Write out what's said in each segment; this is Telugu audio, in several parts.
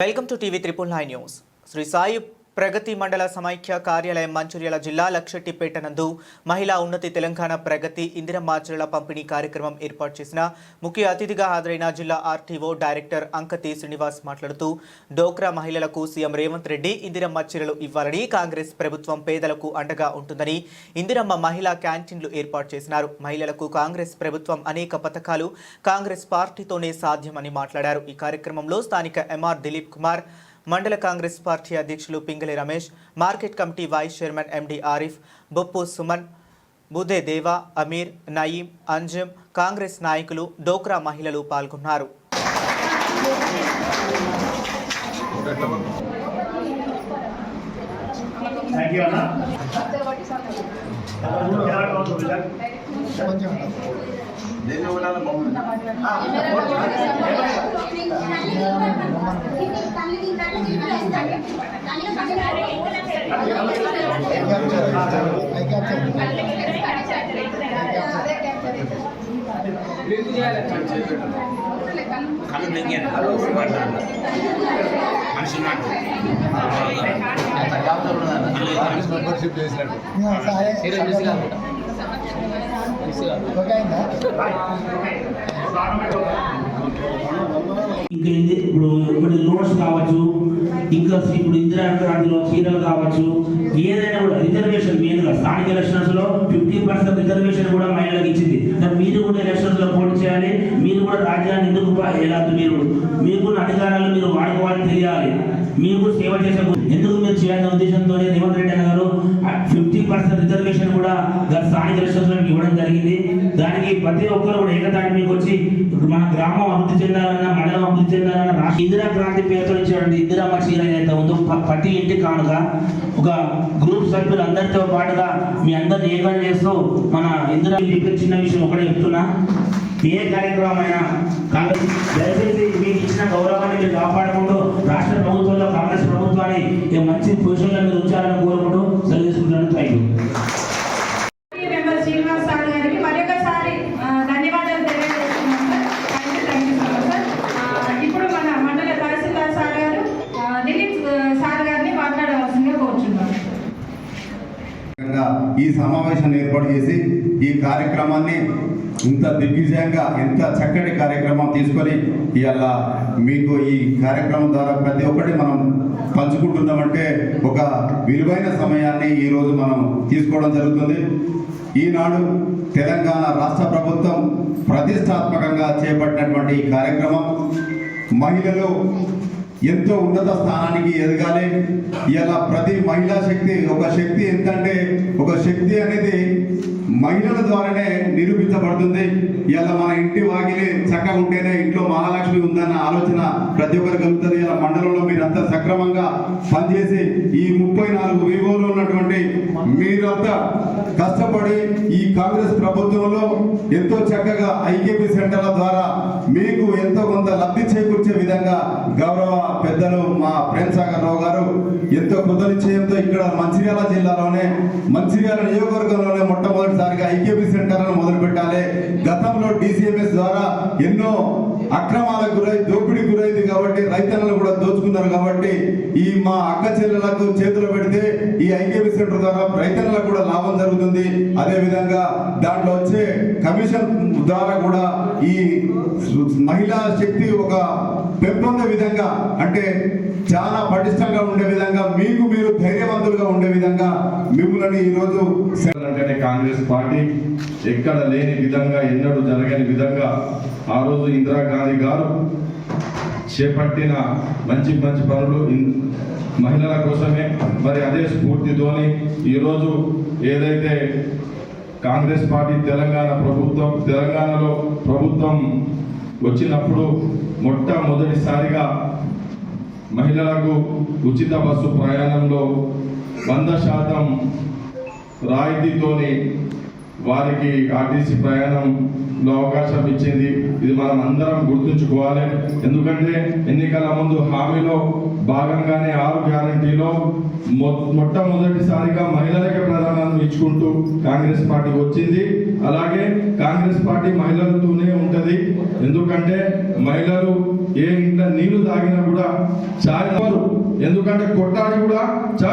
welcome to TV triple nine news Shri Sai ప్రగతి మండల సమైక్య కార్యాలయం మంచిర్యాల జిల్లా లక్షెట్టిపేట నందు మహిళా ఉన్నతి తెలంగాణ ప్రగతి ఇందిరమాచరల పంపిణీ కార్యక్రమం ఏర్పాటు చేసిన ముఖ్య అతిథిగా హాజరైన జిల్లా ఆర్టీఓ డైరెక్టర్ అంకతి శ్రీనివాస్ మాట్లాడుతూ డోక్రా మహిళలకు సీఎం రేవంత్ రెడ్డి ఇందిరమ్మ చీరలు ఇవ్వాలని కాంగ్రెస్ ప్రభుత్వం పేదలకు అండగా ఉంటుందని ఇందిరమ్మ మహిళా క్యాంటీన్లు ఏర్పాటు చేసినారు. మహిళలకు కాంగ్రెస్ ప్రభుత్వం అనేక పథకాలు కాంగ్రెస్ పార్టీతోనే సాధ్యమని మాట్లాడారు. ఈ కార్యక్రమంలో స్థానిక ఎంఆర్ దిలీప్ కుమార్ మండల కాంగ్రెస్ పార్టీ అధ్యక్షులు Pingali Ramesh market committee vice chairman MD Arif Boppu Suman Bude Deva Amir Nayeem అంజమ్ Congress నాయకులు డోక్రా మహిళలు పాల్గొన్నారు. థ్యాంక్ యూ అన్న ఎలా కావచ్చు విజయ్? దేన్ని ఉండాలి బాగుంది కళ్ళు మింగాను మాట్లాడాలి మనిషి మాట మెంబర్షిప్ చేసినట్టు ఇంకా ఇప్పుడు ఇప్పుడు లోన్స్ కావచ్చు ఇంకా ఇప్పుడు ఇందిరా క్రాంతిలో చీరలు కావచ్చు ఏదైనా కూడా రిజర్వేషన్ మెయిన్గా స్థానిక ఎలక్షన్స్లో ఫిఫ్టీ పర్సెంట్ రిజర్వేషన్ కూడా మహిళలకు ఇచ్చింది. మీరు కూడా ఎలక్షన్స్లో పోటీ చేయాలి మీరు కూడా రాజ్యాన్ని ఎందుకు పా- ఎలా మీరు మీకున్న అధికారాలు మీరు వాడుకోవాలని తెలియాలి. మీకు సేవ చేసే ఎందుకు మీరు చేయాలనే ఉద్దేశంతో రేవంత్ పర్సెంట్ రిజర్వేషన్ కూడా గత స్థానిక ఎలక్షన్స్ ఇవ్వడం జరిగింది. దానికి ప్రతి ఒక్కరు కూడా ఏకతాటి మీకు వచ్చి మన గ్రామం అభివృద్ధి చెందాలన్నా మండలం అభివృద్ధి చెందాలన్నా రాష్ట్ర ఇందిరా క్రాంతి పేరుతో ఇచ్చేటువంటి ఇందిరా చీర ఏదైతే ఉందో ప్రతి ఇంటి కానుక ఒక గ్రూప్ సభ్యులు అందరితో పాటుగా మీ అందరిని ఏకం చేస్తూ మన ఇందిరా చిన్న విషయం ఒకటే చెప్తున్నా. ఏ కార్యక్రమం అయినా కాంగ్రెస్ దయచేసి మీకు ఇచ్చిన గౌరవాన్ని మీరు కాపాడుకుంటూ రాష్ట్ర ప్రభుత్వంలో కాంగ్రెస్ ప్రభుత్వాన్ని మంచి పొజిషన్లో మీరు ఉంచాలని కోరుకుంటూ సెలవు ఈ సమావేశాన్ని ఏర్పాటు చేసి ఈ కార్యక్రమాన్ని ఇంత దిగ్విజయంగా ఎంత చక్కటి కార్యక్రమం తీసుకొని ఇవాళ మీకు ఈ కార్యక్రమం ద్వారా ప్రతి ఒక్కటి మనం పంచుకుంటున్నామంటే ఒక విలువైన సమయాన్ని ఈరోజు మనం తీసుకోవడం జరుగుతుంది. ఈనాడు తెలంగాణ రాష్ట్ర ప్రభుత్వం ప్రతిష్టాత్మకంగా చేపట్టినటువంటి ఈ కార్యక్రమం మహిళలు ఎంతో ఉన్నత స్థానానికి ఎదగాలి. ఇలా ప్రతి మహిళా శక్తి ఒక శక్తి ఎంతంటే ఒక శక్తి అనేది మహిళల ద్వారానే నిరూపించబడుతుంది. ఇలా మన ఇంటి వాకిలి చక్కగా ఉంటేనే ఇంట్లో మహాలక్ష్మి ఉందన్న ఆలోచన ప్రతి ఒక్కరు కలుగుతుంది. ఇలా మండలంలో మీరంతా సక్రమంగా పనిచేసి ఈ ముప్పై నాలుగు వివోలో ఉన్నటువంటి మీరంతా కష్టపడి ఈ కాంగ్రెస్ ప్రభుత్వంలో ఎంతో చక్కగా ఐకేపీ సెంటర్ల ద్వారా మీకు ఎంతో కొంత లబ్ధి చేకూర్చే విధంగా గౌరవ పెద్దలు మా ప్రేమ్ సాగర్ రావు గారు ఎంతో కృతనిశ్చయంతో ఇక్కడ మంచిర్యాల జిల్లాలోనే మంచిర్యాల నియోజకవర్గంలోనే మొట్టమొదటి మొట్టమొదటిసారిగా ఐకేపీ సెంటర్లను మొదలు పెట్టాలి. గతంలో డిసిఎంఎస్ ద్వారా ఎన్నో అక్రమాలకు గురై దోపిడీ గురైంది కాబట్టి రైతన్నలు కూడా దోచుకున్నారు కాబట్టి ఈ మా అక్క చెల్లెలకు చేతులు పెడితే ఈ ఐకేపీ సెంటర్ ద్వారా రైతన్నలకు కూడా లాభం జరుగుతుంది. అదే విధంగా దాంట్లో వచ్చే కమిషన్ ద్వారా కూడా ఈ మహిళా శక్తి ఒక పెంపొందే విధంగా అంటే చాలా పటిష్టంగా ఉండే విధంగా మీకు మీరు ధైర్యవంతులుగా ఉండే విధంగా మిమ్మల్ని ఈరోజు అంటేనే కాంగ్రెస్ పార్టీ ఎక్కడ లేని విధంగా ఎన్నడూ జరగని విధంగా ఆ రోజు ఇందిరాగాంధీ గారు చేపట్టిన మంచి మంచి పనులు మహిళల కోసమే. మరి అదే స్ఫూర్తితోని ఈరోజు ఏదైతే కాంగ్రెస్ పార్టీ తెలంగాణ ప్రభుత్వం తెలంగాణలో ప్రభుత్వం వచ్చినప్పుడు మొట్టమొదటిసారిగా మహిళలకు ఉచిత బస్సు ప్రయాణంలో వంద శాతం రాయితీతోని వారికి ఆర్టీసీ ప్రయాణంలో అవకాశం ఇచ్చింది. ఇది మనం అందరం గుర్తుంచుకోవాలి. ఎందుకంటే ఎన్నికల ముందు హామీలో భాగంగానే ఆరు గ్యారంటీలో మొ- మొట్టమొదటిసారిగా మహిళలకే ప్రాధాన్యత ఇచ్చుకుంటూ కాంగ్రెస్ పార్టీ వచ్చింది. అలాగే కాంగ్రెస్ పార్టీ మహిళలతోనే ఉంటుంది. ఎందుకంటే మహిళలు ఏ ఇంట్లో నీళ్ళు తాగినా కూడా చాలా ఎందుకంటే కొట్టాడు కూడా. చా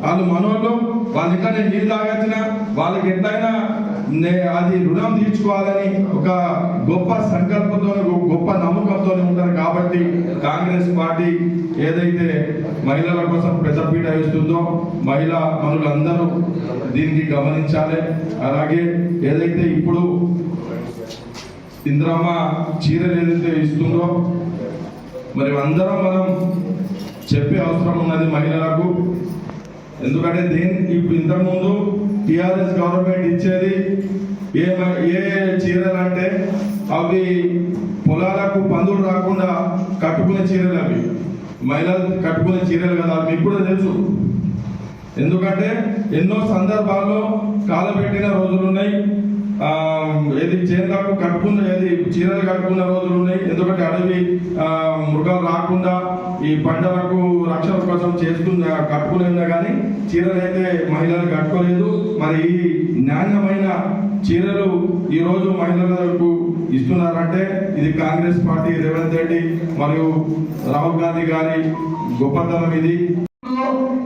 వాళ్ళు మనోళ్ళు వాళ్ళ నేను నీళ్ళు తాగొచ్చిన వాళ్ళకి ఎట్లయినా నే- అది రుణం తీర్చుకోవాలని ఒక గొప్ప సంకల్పంతో గొప్ప నమ్మకంతో ఉంటారు కాబట్టి కాంగ్రెస్ పార్టీ ఏదైతే మహిళల కోసం పెద్దపీట వేస్తుందో మహిళా మనులందరూ దీనికి గమనించాలి. అలాగే ఏదైతే ఇప్పుడు ఇంద్రమ్మ చీరలు ఏదైతే ఇస్తుందో మరి అందరం మనం చెప్పే అవసరం ఉన్నది మహిళలకు. ఎందుకంటే దేని ఇప్పుడు ఇంతకుముందు టీఆర్ఎస్ గవర్నమెంట్ ఇచ్చేది ఏ మ- ఏ చీరలు అంటే అవి పొలాలకు పందులు రాకుండా కట్టుకునే చీరలు అవి. మహిళలు కట్టుకునే చీరలు కదా అవి మీకు కూడా తెలుసు. ఎందుకంటే ఎన్నో సందర్భాల్లో కాలబెట్టిన రోజులు ఉన్నాయి ఏది చీరలకు కట్టుకున్న ఏది చీరలు కట్టుకున్న రోజులు ఉన్నాయి ఎందుకంటే ఈ పంటలకు రక్షణ కోసం చేసుకున్న కట్టుకునే కానీ చీరలు అయితే మహిళలు కట్టుకోలేదు. మరి ఈ నాణ్యమైన చీరలు ఈరోజు మహిళలకు ఇస్తున్నారంటే ఇది కాంగ్రెస్ పార్టీ రేవంత్ రెడ్డి మరియు రాహుల్ గాంధీ గారి గొప్పతనం ఇది.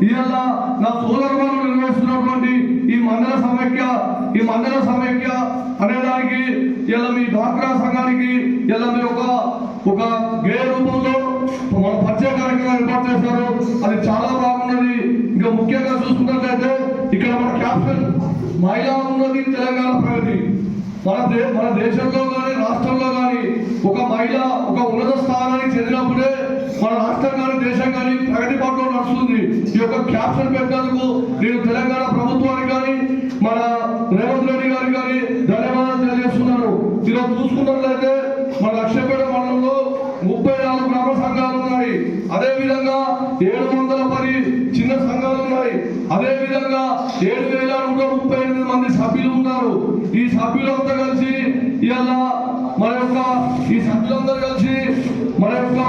ఇవాళ నా సోదరులు నిర్వహిస్తున్నటువంటి ఈ మండల సమైక్య ఈ మండల సమైక్య అనేదానికి ఇలా మీ డ్వాక్రా సంఘానికి ఇలా మీ ఒక ఒక గే రూపంలో మన పరిచయ కార్యక్రమం ఏర్పాటు చేశారు. అది చాలా బాగున్నది. ఇంకా ముఖ్యంగా చూసుకున్నట్లయితే ఇక్కడ మన క్యాప్షన్ మహిళా ఉన్నది తెలంగాణ ప్రగతి. మన దే మన దేశంలో కానీ రాష్ట్రంలో కానీ ఒక మహిళ ఒక ఉన్నత స్థానానికి చెందినప్పుడే మన రాష్ట్రం కానీ దేశం కానీ ప్రగతి పట్ల నడుస్తుంది. ఈ యొక్క క్యాప్షన్ పెట్టేందుకు నేను తెలంగాణ ప్రభుత్వానికి కానీ మన రేవంత్ రెడ్డి గారికి కానీ ధన్యవాదాలు తెలియజేస్తున్నాను ఈరోజు చూసుకున్నట్లయితే మన లక్ష్యపేట మండలంలో ముప్పై నాలుగు గ్రామ సంఘాలు ఉన్నాయి అదే విధంగా ఏడు వందల పది చిన్న సంఘాలు ఉన్నాయి. అదే విధంగా ఏడు వేల నూట ముప్పై ఎనిమిది మంది సభ్యులు ఉన్నారు. ఈ సభ్యులంతా కలిసి ఇవాళ మన యొక్క ఈ సభ్యులందరూ కలిసి మన యొక్క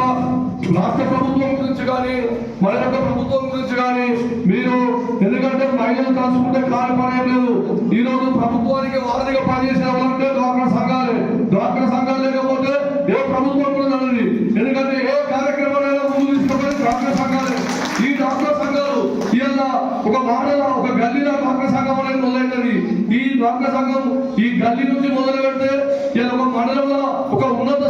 రాష్ట్ర ప్రభుత్వం గురించి కానీ మన యొక్క ప్రభుత్వం గురించి కానీ మీరు ఎందుకంటే మహిళలు కలుసుకుంటే కాని పని లేదు ఈ రోజు ప్రభుత్వానికి వారధిగా పనిచేసే వాళ్ళంటే డ్వాక్రా సంఘాలే డ్వాక్రా సంఘాలు లేకపోతే ఏ ప్రభుత్వం కూడా నడది ఎందుకంటే ఏ కార్యక్రమాలైనా ముందు తీసుకుపోయి డ్వాక్రా సంఘాలే ఈ డ్వాక్రా సంఘాలు ఇవాళ ఒక మాటల ఒక గల్లీలో డ్వాక్రా సంఘం అనేది మొదలైనది ఈ డ్వాక్రా సంఘం ఈ గల్లీ నుంచి మొదలు పెడితే ఇలా ఒక మండలంలో ఒక ఉన్నత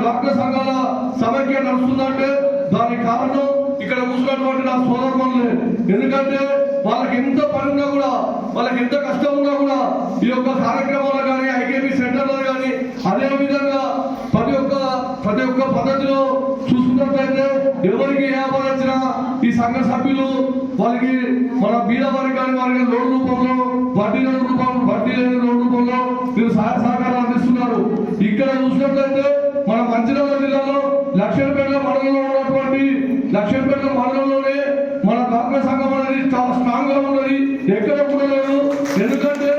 డాక్టర్ సంఘాల సమైక్య నడుస్తుందంటే దానికి కారణం ఇక్కడ కూర్చున్నటువంటి నా సోదరులే ఎందుకంటే వాళ్ళకి ఎంత పని ఉన్నా కూడా వాళ్ళకి ఎంత కష్టం ఉన్నా కూడా ఈ యొక్క కార్యక్రమాలు కానీ ఐకేపీ సెంటర్లో కానీ అదే విధంగా ప్రతి ఒక్క ప్రతి ఒక్క పద్ధతిలో చూసుకున్నట్లయితే ఎవరికి ఏ వచ్చినా ఈ సంఘ సభ్యులు వాళ్ళకి మన బీద వారికి కానీ వారికి లోన్ రూపంలో వడ్డీ లోన్ రూపంలో వడ్డీ లేని లోన్ రూపంలో మీరు సహాయ సహకారాలు అందిస్తున్నారు ఇక్కడ చూసినట్లయితే మన మంచిర్యాల జిల్లాలో లక్ష్మీపేట మండలంలో ఉన్నటువంటి లక్ష్మీపేట మండలంలోనే మన కాంగ్రెస్ సంఘం అనేది చాలా స్ట్రాంగ్గా ఉన్నది. ఎక్కడ కూడా లేదు ఎందుకంటే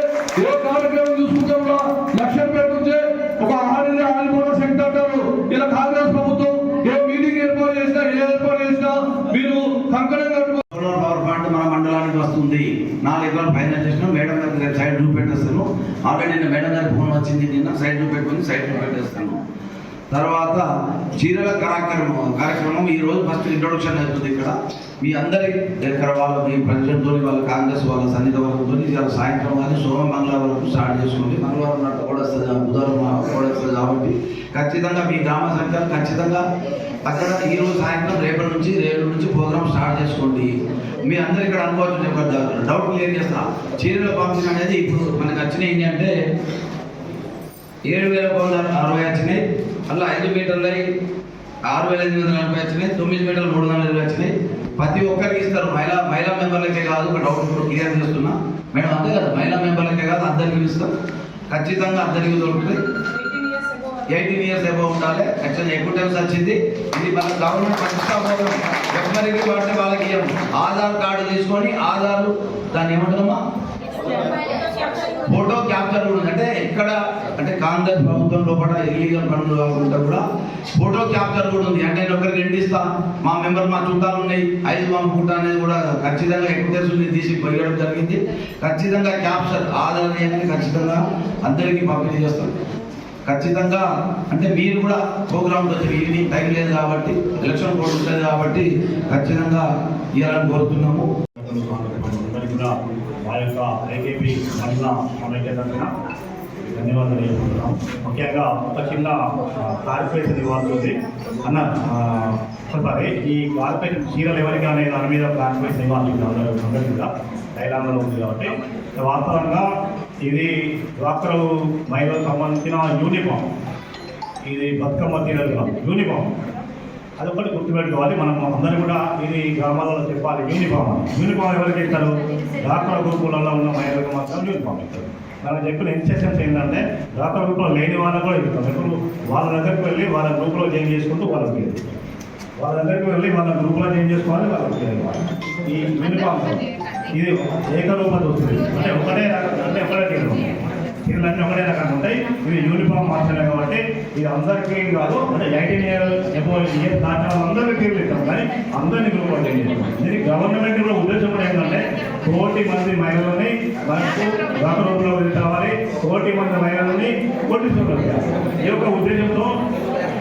ఏ కార్యక్రమం చూసుకుంటే కూడా లక్ష్మీపేట నుంచే ఒక ఆడిన ఆడిపోవడం సెక్టర్ అంటారు ఇలా కాంగ్రెస్ ప్రభుత్వం ఏ మీటింగ్ ఏర్పాటు చేసినా ఏ ఏర్పాటు చేసినా మీరు కంకణం కట్టుకో పవర్ ప్లాంట్ మన మండలానికి వస్తుంది. నాలుగు ఎకరాలు ఫైనల్ చేసిన మేడం గారికి సైడ్ చూపెట్టేస్తాను. ఆల్రెడీ నిన్న మేడం గారి ఫోన్ వచ్చింది నిన్న సైడ్ చూపెట్టుకుని సైడ్ చూపెట్టేస్తాను. తర్వాత చీరల కార్యక్రమం కార్యక్రమం ఈరోజు ఫస్ట్ ఇంట్రొడక్షన్ అవుతుంది ఇక్కడ. మీ అందరి దగ్గర వాళ్ళ మీ ప్రజలతో వాళ్ళ కాంగ్రెస్ వాళ్ళ సన్నిధ వర్గంతో ఇవాళ సాయంత్రం కానీ సోమ మంగళవారం వరకు స్టార్ట్ చేసుకోండి. మంగళవారం నాడు కూడా వస్తుంది బుధవారం కూడా వస్తుంది కాబట్టి ఖచ్చితంగా మీ గ్రామ సంఖ్యలు ఖచ్చితంగా అక్కడ ఈ రోజు సాయంత్రం రేపటి నుంచి రేపటి నుంచి ప్రోగ్రామ్ స్టార్ట్ చేసుకోండి. మీ అందరు ఇక్కడ అనుకోవచ్చు ఒక డౌట్ క్లియర్ చేస్తా. చీరల పంపిణీ అనేది ఇప్పుడు మనకు వచ్చినాయి ఏంటంటే ఏడు వేల వందల అరవై వచ్చినాయి. అలా ఐదు మీటర్లు ఆరు వేల ఎనిమిది వందల నలభై వచ్చినాయి తొమ్మిది మీటర్లు మూడు వందల ఇరవై వచ్చినాయి. ప్రతి ఒక్కరికి ఇస్తారు మహిళా మహిళా మెంబర్లకే కాదు ఒక డౌట్ ఇప్పుడు క్లియర్ చేస్తున్నా. మేడం అంతే కాదు మహిళా మెంబర్లకే కాదు అందరికీ ఇస్తాం. ఖచ్చితంగా అందరికీ దొరుకుతుంది. ఎయిటీన్ ఇయర్స్ ఎబో ఉండాలి ఖచ్చితంగా ఎక్కువ టైమ్స్ వచ్చింది. ఇది మన గవర్నమెంట్ ప్రతిష్టా ఎవరికి పడితే వాళ్ళకి ఆధార్ కార్డు తీసుకొని ఆధార్ దాన్ని ఏమంటారమ్మా ఫోటో క్యాప్చర్ కూడా ఉంది. అంటే ఇక్కడ అంటే కాంగ్రెస్ ప్రభుత్వం లోపల ఇల్లీగల్ పనులు కాకుండా కూడా ఫోటో క్యాప్చర్ కూడా ఉంది. అంటే నేను ఒకరికి ఎండిస్తా మా మెంబర్ మా చుట్టాలు ఉన్నాయి ఐదు పంపుకుంటా అనేది కూడా ఖచ్చితంగా ఎక్కువ తీసి పోయడం జరిగింది. ఖచ్చితంగా క్యాప్చర్ ఆధార్ ఖచ్చితంగా అందరికీ పంపిణీ చేస్తాం ఖచ్చితంగా అంటే మీరు కూడా ప్రోగ్రామ్ వచ్చి ఈవినింగ్ టైం లేదు కాబట్టి ఎలక్షన్ కోడ్ ఉంటుంది కాబట్టి ఖచ్చితంగా ఇవ్వాలని కోరుతున్నాము. ఆ యొక్క ఏకేపీ మహిళా అమెరికా తరఫున ధన్యవాదాలు చెప్పుకుంటున్నాం ముఖ్యంగా ఒక చిన్న కార్పొరేషన్ ఇవ్వాల్సి ఉంది అన్న ఆ, సారీ ఈ కార్పొరేషన్ చీరలు ఎవరికి అనే దాని మీద కార్పొరేషన్ ఇవ్వాలి. అందరూ అందరికీ కూడా డైలాగ్లో ఉంది కాబట్టి. వాస్తవంగా ఇది డాక్టర్ మహిళలకు సంబంధించిన యూనిఫామ్. ఇది బతుకమ్మ చీరలు కాదు, యూనిఫామ్. అదొకటి గుర్తుపెట్టుకోవాలి. మనం అందరూ కూడా ఇది గ్రామాలలో చెప్పాలి యూనిఫామ్ యూనిఫామ్ ఎవరికి ఇస్తారు డాక్టర్ గ్రూపులలో ఉన్న మహిళలకు మాత్రం యూనిఫామ్ ఇస్తారు. మనం చెప్పిన ఇన్స్ట్రక్షన్స్ ఏంటంటే డాక్టర్ గ్రూప్లో లేని వాళ్ళకు కూడా ఇస్తాం ఇప్పుడు వాళ్ళ దగ్గరికి వెళ్ళి వాళ్ళ గ్రూప్లో జాయిన్ చేసుకుంటూ వాళ్ళకి ఇవ్వాలి. వాళ్ళ దగ్గరికి వెళ్ళి వాళ్ళ గ్రూప్లో జాయిన్ చేసుకోవాలి వాళ్ళకి ఈ యూనిఫామ్ ఇది ఏకరూపత వస్తుంది అంటే ఒకటే అంటే ఒకటే చీరలన్నీ ఒకటే రకంగా ఉంటాయి ఇవి యూనిఫామ్ మార్చలే కాబట్టి ఇది అందరికీ కాదు అంటే ఎయిటీన్ ఇయర్ ఎబో ఇయర్ దాటిన అందరికీ తీర్లు ఇస్తాం కానీ అందరినీ గ్రూప్ అంటే దీనికి గవర్నమెంట్ కూడా ఉద్దేశం కూడా ఏంటంటే కోటి మంది మహిళలని మనకు రూపంలో రావాలి కోటి మంది మహిళలని కోటి ఈ యొక్క ఉద్దేశంతో